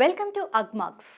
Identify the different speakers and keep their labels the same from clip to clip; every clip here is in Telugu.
Speaker 1: Welcome to Agmax.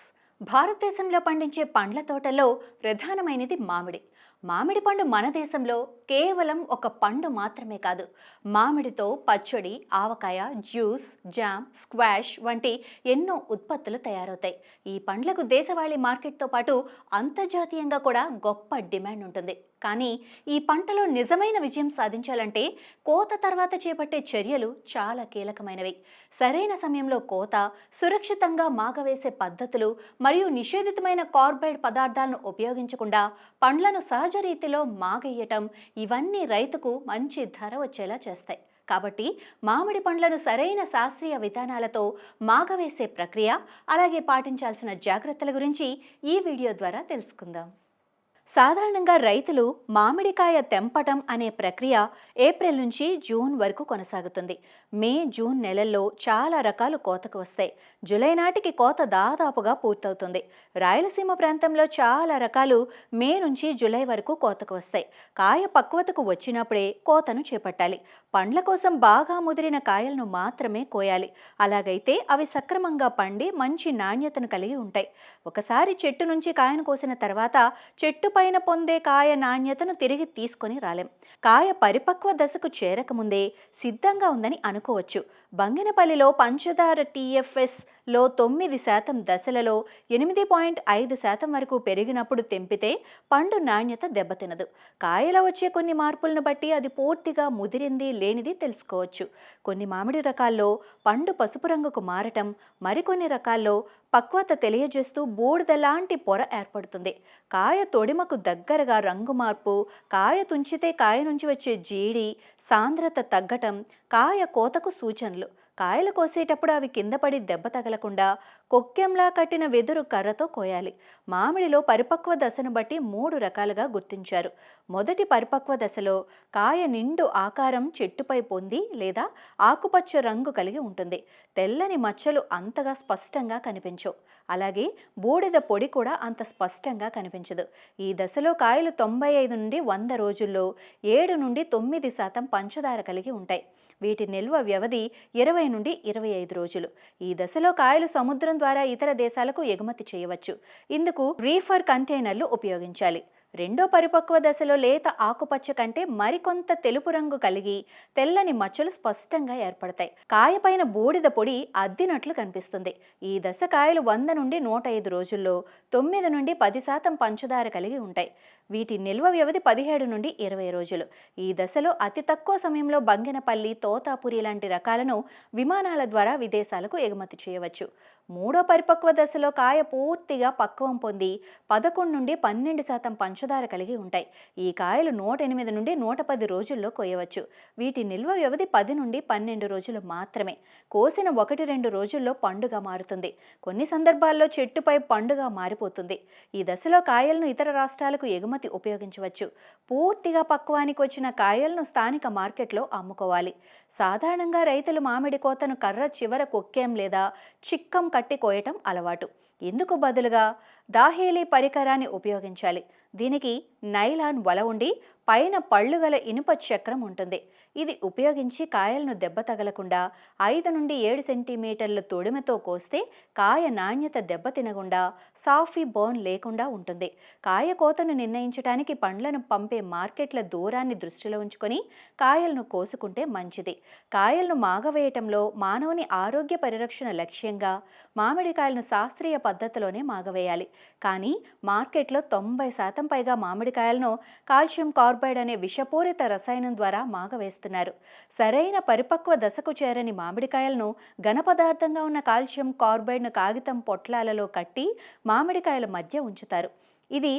Speaker 1: భారతదేశంలో పండించే పండ్ల తోటల్లో ప్రధానమైనది మామిడి. మామిడి పండు మన దేశంలో కేవలం ఒక పండు మాత్రమే కాదు. మామిడితో పచ్చడి ఆవకాయ జ్యూస్ జామ్ స్క్వాష్ వంటి ఎన్నో ఉత్పత్తులు తయారవుతాయి. ఈ పండ్లకు దేశవాళీ మార్కెట్తో పాటు అంతర్జాతీయంగా కూడా గొప్ప డిమాండ్ ఉంటుంది. కానీ ఈ పంటలో నిజమైన విజయం సాధించాలంటే కోత తర్వాత చేపట్టే చర్యలు చాలా కీలకమైనవి. సరైన సమయంలో కోత సురక్షితంగా మాగవేసే పద్ధతులు మరియు నిషేధితమైన కార్బైడ్ పదార్థాలను ఉపయోగించకుండా పండ్లను సహజ రీతిలో మాగేయటం ఇవన్నీ రైతుకు మంచి ధర వచ్చేలా చేస్తాయి. కాబట్టి మామిడి పండ్లను సరైన శాస్త్రీయ విధానాలతో మాగవేసే ప్రక్రియ అలాగే పాటించాల్సిన జాగ్రత్తల గురించి ఈ వీడియో ద్వారా తెలుసుకుందాం. సాధారణంగా రైతులు మామిడికాయ తెంపటం అనే ప్రక్రియ ఏప్రిల్ నుంచి జూన్ వరకు కొనసాగుతుంది. మే జూన్ నెలల్లో చాలా రకాలు కోతకు వస్తాయి. జూలై నాటికి కోత దాదాపుగా పూర్తవుతుంది. రాయలసీమ ప్రాంతంలో చాలా రకాలు మే నుంచి జూలై వరకు కోతకు వస్తాయి. కాయ పక్వతకు వచ్చినప్పుడే కోతను చేపట్టాలి. పండ్ల కోసం బాగా ముదిరిన కాయలను మాత్రమే కోయాలి. అలాగైతే అవి సక్రమంగా పండి మంచి నాణ్యతను కలిగి ఉంటాయి. ఒకసారి చెట్టు నుంచి కాయను కోసిన తర్వాత చెట్టు పైన పొందే కాయ నాణ్యతను తిరిగి తీసుకొని రాలేం. కాయ పరిపక్వ దశకు చేరకముందే సిద్ధంగా ఉందని అనుకోవచ్చు. బంగినపల్లిలో పంచదార టీఎఫ్ఎస్ లో తొమ్మిది శాతం దశలలో ఎనిమిది పాయింట్ ఐదు శాతం వరకు పెరిగినప్పుడు తెంపితే పండు నాణ్యత దెబ్బతినదు. కాయలో వచ్చే కొన్ని మార్పులను బట్టి అది పూర్తిగా ముదిరింది లేనిది తెలుసుకోవచ్చు. కొన్ని మామిడి రకాల్లో పండు పసుపు రంగుకు మారటం మరికొన్ని రకాల్లో పక్వత తెలియజేస్తూ బూడిద లాంటి పొర ఏర్పడుతుంది. కాయ తొడిమకు దగ్గరగా రంగు మార్పు కాయ తుంచితే కాయ నుంచి వచ్చే జీడి సాంద్రత తగ్గటం కాయ కోతకు సూచనలు. కాయలు కోసేటప్పుడు అవి కింద పడి దెబ్బ తగలకుండా కొక్కెంలా కట్టిన వెదురు కర్రతో కోయాలి. మామిడిలో పరిపక్వ దశను బట్టి మూడు రకాలుగా గుర్తించారు. మొదటి పరిపక్వ దశలో కాయ నిండు ఆకారం చెట్టుపై పొంది లేదా ఆకుపచ్చ రంగు కలిగి ఉంటుంది. తెల్లని మచ్చలు అంతగా స్పష్టంగా కనిపించవు. అలాగే బూడిద పొడి కూడా అంత స్పష్టంగా కనిపించదు. ఈ దశలో కాయలు తొంభై ఐదు నుండి వంద రోజుల్లో ఏడు నుండి తొమ్మిది శాతం పంచదార కలిగి ఉంటాయి. వీటి నిల్వ వ్యవధి ఇరవై నుండి ఇరవై ఐదు రోజులు. ఈ దశలో కాయలు సముద్రం ద్వారా ఇతర దేశాలకు ఎగుమతి చేయవచ్చు. ఇందుకు రీఫర్ కంటైనర్లు ఉపయోగించాలి. రెండో పరిపక్వ దశలో లేత ఆకుపచ్చ కంటే మరికొంత తెలుపు రంగు కలిగి తెల్లని మచ్చలు స్పష్టంగా ఏర్పడతాయి. కాయపైన బూడిద పొడి అద్దినట్లు కనిపిస్తుంది. ఈ దశ కాయలు వంద నుండి నూట ఐదు రోజుల్లో తొమ్మిది నుండి పది శాతం పంచదార కలిగి ఉంటాయి. వీటి నిల్వ వ్యవధి పదిహేడు నుండి ఇరవై రోజులు. ఈ దశలో అతి తక్కువ సమయంలో బంగినపల్లి తోతాపురి లాంటి రకాలను విమానాల ద్వారా విదేశాలకు ఎగుమతి చేయవచ్చు. మూడో పరిపక్వ దశలో కాయ పూర్తిగా పక్వం పొంది పదకొండు నుండి పన్నెండు శాతం పంచదార కలిగి ఉంటాయి. ఈ కాయలు నూట ఎనిమిది నుండి నూట పది రోజుల్లో కోయవచ్చు. వీటి నిల్వ వ్యవధి పది నుండి పన్నెండు రోజులు మాత్రమే. కోసిన ఒకటి రెండు రోజుల్లో పండుగ మారుతుంది. కొన్ని సందర్భాల్లో చెట్టుపై పండుగ మారిపోతుంది. ఈ దశలో కాయలను ఇతర రాష్ట్రాలకు ఎగుమతి ఉపయోగించవచ్చు. పూర్తిగా పక్వానికి వచ్చిన కాయలను స్థానిక మార్కెట్లో అమ్ముకోవాలి. సాధారణంగా రైతులు మామిడి కోతను కర్ర చివర కొక్కేం లేదా చిక్కం కట్టి కోయటం అలవాటు. ఇందుకు బదులుగా దాహేలీ పరికరాన్ని ఉపయోగించాలి? దీనికి నైలాన్ వల ఉండి పైన పళ్ళు గల ఇనుప చక్రం ఉంటుంది. ఇది ఉపయోగించి కాయలను దెబ్బ తగలకుండా ఐదు నుండి ఏడు సెంటీమీటర్ల తొడిమతో కోస్తే కాయ నాణ్యత దెబ్బ తినకుండా సాఫీ బోన్ లేకుండా ఉంటుంది. కాయ కోతను నిర్ణయించడానికి పండ్లను పంపే మార్కెట్ల దూరాన్ని దృష్టిలో ఉంచుకొని కాయలను కోసుకుంటే మంచిది. కాయలను మాగవేయటంలో మానవుని ఆరోగ్య పరిరక్షణ లక్ష్యంగా మామిడికాయలను శాస్త్రీయ పద్ధతిలోనే మాగవేయాలి. కానీ మార్కెట్లో తొంభై శాతం పైగా మామిడికాయలను కాల్షియం కార్బైడ్ అనే విషపూరిత రసాయనం ద్వారా మాగవేస్తున్నారు. సరైన పరిపక్వ దశకు చేరని మామిడికాయలను ఘన పదార్థంగా ఉన్న కాల్షియం కార్బైడ్ను కాగితం పొట్లాలలో కట్టి మామిడికాయల మధ్య ఉంచుతారు. ఇది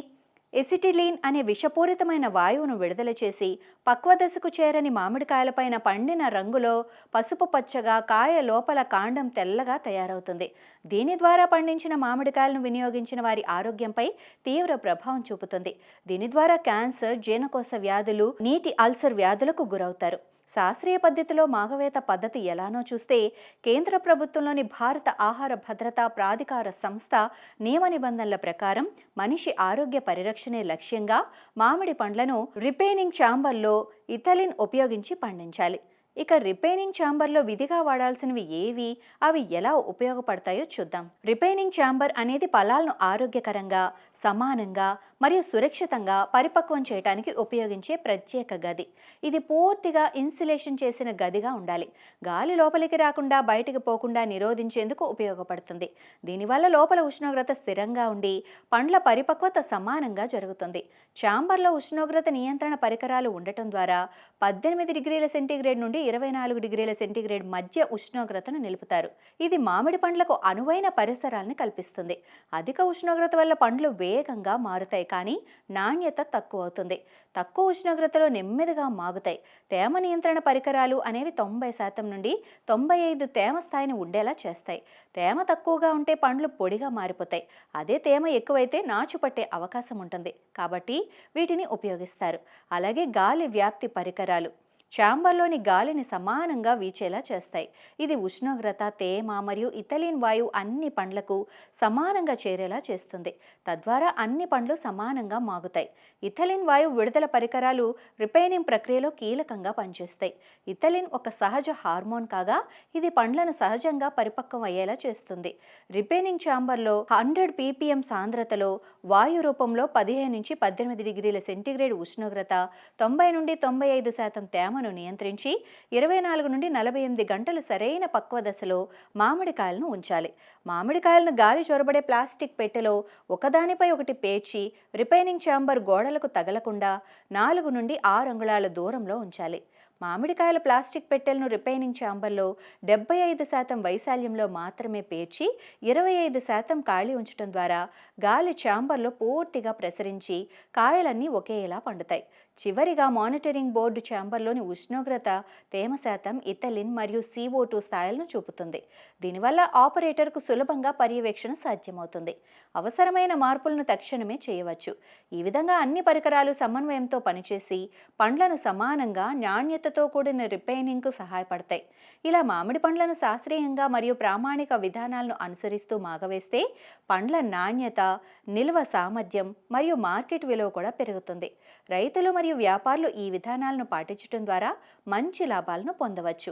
Speaker 1: ఎసిటిలీన్ అనే విషపూరితమైన వాయువును విడుదల చేసి పక్వ దశకు చేరని మామిడికాయలపైన పండిన రంగులో పసుపు పచ్చగా కాయ లోపల కాండం తెల్లగా తయారవుతుంది. దీని ద్వారా పండించిన మామిడికాయలను వినియోగించిన వారి ఆరోగ్యంపై తీవ్ర ప్రభావం చూపుతుంది. దీని ద్వారా క్యాన్సర్ జీర్ణకోశ వ్యాధులు నీటి అల్సర్ వ్యాధులకు గురవుతారు. శాస్త్రీయ పద్ధతిలో మాగవేత పద్ధతి ఎలానో చూస్తే కేంద్ర ప్రభుత్వంలోని భారత ఆహార భద్రతా ప్రాధికార సంస్థ నియమ నిబంధనల ప్రకారం మనిషి ఆరోగ్య పరిరక్షణే లక్ష్యంగా మామిడి పండ్లను రిపేనింగ్ ఛాంబర్లో ఇథలిన్ ఉపయోగించి పండించాలి. ఇక రిపేనింగ్ ఛాంబర్లో విధిగా వాడాల్సినవి ఏవి? అవి ఎలా ఉపయోగపడతాయో చూద్దాం. రిపేనింగ్ ఛాంబర్ అనేది ఫలాలను ఆరోగ్యకరంగా సమానంగా మరియు సురక్షితంగా పరిపక్వం చేయడానికి ఉపయోగించే ప్రత్యేక గది. ఇది పూర్తిగా ఇన్సులేషన్ చేసిన గదిగా ఉండాలి. గాలి లోపలికి రాకుండా బయటికి పోకుండా నిరోధించేందుకు ఉపయోగపడుతుంది. దీనివల్ల లోపల ఉష్ణోగ్రత స్థిరంగా ఉండి పండ్ల పరిపక్వత సమానంగా జరుగుతుంది. ఛాంబర్లో ఉష్ణోగ్రత నియంత్రణ పరికరాలు ఉండటం ద్వారా పద్దెనిమిది డిగ్రీల సెంటీగ్రేడ్ నుండి ఇరవై నాలుగు డిగ్రీల సెంటీగ్రేడ్ మధ్య ఉష్ణోగ్రతను నిలుపుతారు. ఇది మామిడి పండ్లకు అనువైన పరిసరాలను కల్పిస్తుంది. అధిక ఉష్ణోగ్రత వల్ల పండ్లు వేగంగా మారుతాయి కానీ నాణ్యత తక్కువ అవుతుంది. తక్కువ ఉష్ణోగ్రతలో నెమ్మదిగా మాగుతాయి. తేమ నియంత్రణ పరికరాలు అనేవి తొంభై శాతం నుండి తొంభై ఐదు తేమ స్థాయిని ఉండేలా చేస్తాయి. తేమ తక్కువగా ఉంటే పండ్లు పొడిగా మారిపోతాయి. అదే తేమ ఎక్కువైతే నాచు పట్టే అవకాశం ఉంటుంది. కాబట్టి వీటిని ఉపయోగిస్తారు. అలాగే గాలి వ్యాప్తి పరికరాలు. ఛాంబర్లోని గాలిని సమానంగా వీచేలా చేస్తాయి. ఇది ఉష్ణోగ్రత తేమ మరియు ఇథలిన్ వాయువు అన్ని పండ్లకు సమానంగా చేరేలా చేస్తుంది. తద్వారా అన్ని పండ్లు సమానంగా మాగుతాయి. ఇథలిన్ వాయువు విడుదల పరికరాలు రిపైనింగ్ ప్రక్రియలో కీలకంగా పనిచేస్తాయి. ఇథలిన్ ఒక సహజ హార్మోన్ కాగా ఇది పండ్లను సహజంగా పరిపక్వం అయ్యేలా చేస్తుంది. రిపైనింగ్ ఛాంబర్లో హండ్రెడ్ పీపీఎం సాంద్రతలో వాయు రూపంలో పదిహేను నుంచి పద్దెనిమిది డిగ్రీల సెంటీగ్రేడ్ ఉష్ణోగ్రత తొంభై నుండి తొంభై ఐదు శాతం తేమ తేమను నియంత్రించి ఇరవై నాలుగు నుండి నలభై ఎనిమిది గంటలు సరైన పక్వ దశలో మామిడికాయలను ఉంచాలి. మామిడికాయలను గాలి చొరబడే ప్లాస్టిక్ పెట్టెలో ఒకదానిపై ఒకటి పేర్చి రిపైనింగ్ ఛాంబర్ గోడలకు తగలకుండా నాలుగు నుండి ఆరు అంగుళాల దూరంలో ఉంచాలి. మామిడికాయల ప్లాస్టిక్ పెట్టెలను రిపైనింగ్ ఛాంబర్లో డెబ్బై ఐదు శాతం వైశాల్యంలో మాత్రమే పేర్చి ఇరవై ఐదు శాతం ఖాళీ ఉంచడం ద్వారా గాలి ఛాంబర్లో పూర్తిగా ప్రసరించి కాయలన్నీ ఒకేలా పండుతాయి. చివరిగా మానిటరింగ్ బోర్డు ఛాంబర్లోని ఉష్ణోగ్రత తేమ శాతం ఇథలిన్ మరియు సిఓ టూ స్థాయిలను చూపుతుంది. దీనివల్ల ఆపరేటర్కు సులభంగా పర్యవేక్షణ సాధ్యమవుతుంది. అవసరమైన మార్పులను తక్షణమే చేయవచ్చు. ఈ విధంగా అన్ని పరికరాలు సమన్వయంతో పనిచేసి పండ్లను సమానంగా నాణ్యతతో కూడిన రిపైనింగ్కు సహాయపడతాయి. ఇలా మామిడి పండ్లను శాస్త్రీయంగా మరియు ప్రామాణిక విధానాలను అనుసరిస్తూ మాగవేస్తే పండ్ల నాణ్యత నిల్వ సామర్థ్యం మరియు మార్కెట్ విలువ కూడా పెరుగుతుంది. రైతులు మరియు వ్యాపారులు ఈ విధానాలను పాటించడం ద్వారా మంచి లాభాలను పొందవచ్చు.